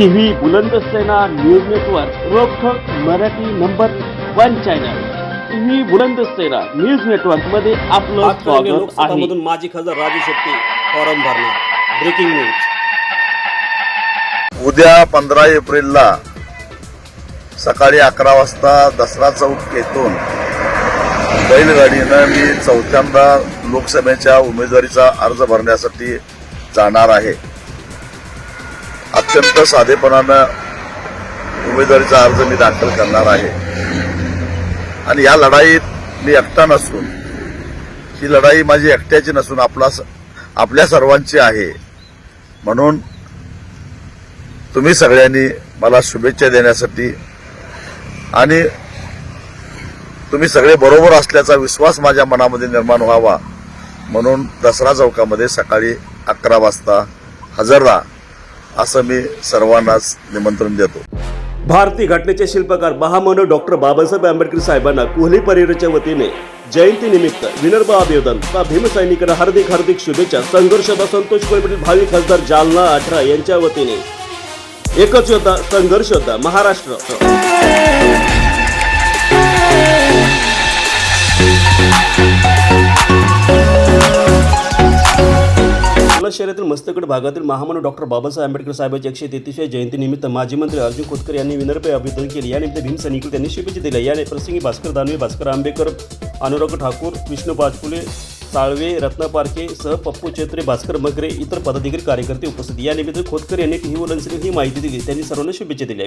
TV Buland Sena news network रोखोक Marathi number one channel. TV Buland Sena news नेटवर्कमध्ये आपलं स्वागत आहे. माजी खासदार राजू शेट्टी फॉर्म भरणार. ब्रेकिंग न्यूज उद्या पंधरा एप्रिलला सकाळी अकरा वाजता दसरा चौक येथून बैलगाडीनं मी चौथ्यांदा लोकसभेच्या उमेदवारीचा अर्ज भरण्यासाठी जाणार आहे. अत्यंत साधेपणानं उमेदवारीचा अर्ज मी दाखल करणार आहे. आणि या लढाईत मी एकटा नसून ही लढाई माझी एकट्याची नसून आपला आपल्या सर्वांची आहे. म्हणून तुम्ही सगळ्यांनी मला शुभेच्छा देण्यासाठी आणि तुम्ही सगळे बरोबर असल्याचा विश्वास माझ्या मनामध्ये निर्माण व्हावा. म्हणून दसरा चौकामध्ये सकाळी अकरा वाजता हजर राहा. असं मी सर्वांनाच निमंत्रण देतो. भारतीय घटनेचे शिल्पकार महामानव डॉक्टर बाबासाहेब आंबेडकर साहेबांना कोहली परिवाराच्या वतीने जयंती निमित्त विनर्भ अभिवादन व भीमसैनिकांना हार्दिक हार्दिक शुभेच्छा. संघर्षदा संतोष कोळपेटील भावी खासदार जालना अठरा यांच्या वतीने. एकच योद्धा संघर्ष होता महाराष्ट्र. जालना शहरातील मस्तगड भागातील महामानव डॉक्टर बाबासाहेब आंबेडकर साहेबांच्या एकशे तेहतीसव्या जयंतीनिमित्त माजी मंत्री अर्जुन खोतकर यांनी विनर्पे अभिनंदन केले. यानिमित्त भीमसैनिक त्यांनी शुभेच्छा दिल्या या प्रसंगी भास्कर दानवे भास्कर आंबेकर अनुराग ठाकूर विष्णू पाचपुले साळवे रत्ना पारखे सह पप्पू चेत्रे भास्कर मगरे इतर पदाधिकारी कार्यकर्ते उपस्थित. या निमित्त खोतकर यांनी टीव्ही वलनसरी ही माहिती दिली. त्यांनी सर्वांना शुभेच्छा दिल्या.